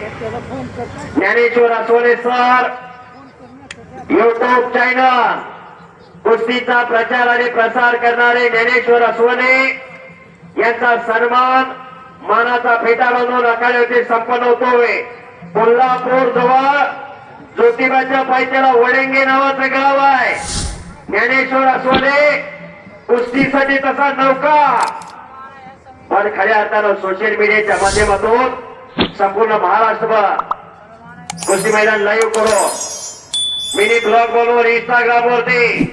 Dnyaneshwar Asole sir YouTube channel कुस्तीचा प्रचार आणि प्रसार करणारे ज्ञानेश्वर असोने यांचा सन्मान मानाचा फेटा बांधून आखाड्यावरती संपन्न होतोय. कोल्हापूर जवळ ज्योतिबाच्या पायथ्याला वडेंगे नावाचं गाव आहे. ज्ञानेश्वर असवणे कुस्तीसाठी तसा नौका. पण खऱ्या अर्थानं सोशल मीडियाच्या माध्यमातून संपूर्ण महाराष्ट्रभर कुस्ती मैदान लाईव्ह करो. मिनी ब्लॉग बनवून इंस्टाग्राम वरती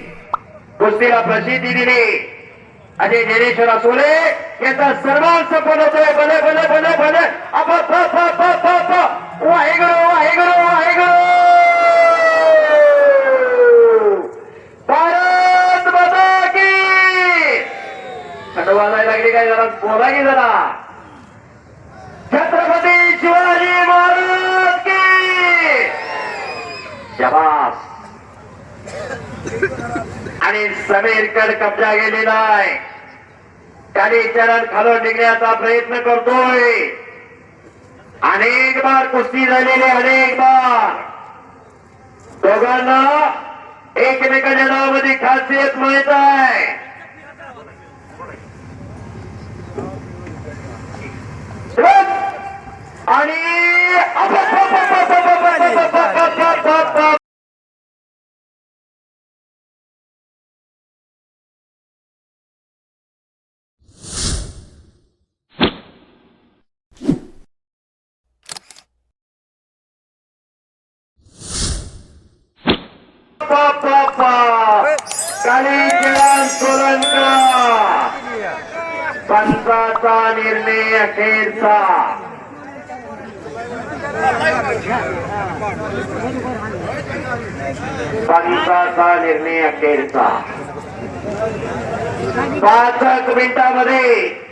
कुस्तीला प्रसिद्धी दिली. अजय ज्ञानेश्वर असोले याचा सर्वांत सफल होतोय भले भले भले भले. अप प प प प प वाहेगुरु वाहेगुरु वाहेगुरु भारत माता की. खंडवाला लागली काय जरा? बोला की जरा. शबास आणि समीरकड कब्जा गेलेला आहे. त्याने चरण खालून निघण्याचा प्रयत्न करतोय. अनेक बार कुस्ती झालेली अनेक बार. दोघांना एकमेकांच्या नावामध्ये खासियत माहीत आहे. काली किरण सोलंकर पंचाचा निर्णय अखेरचा पंचाचा निर्णय अखेरचा पाच मिनिटामध्ये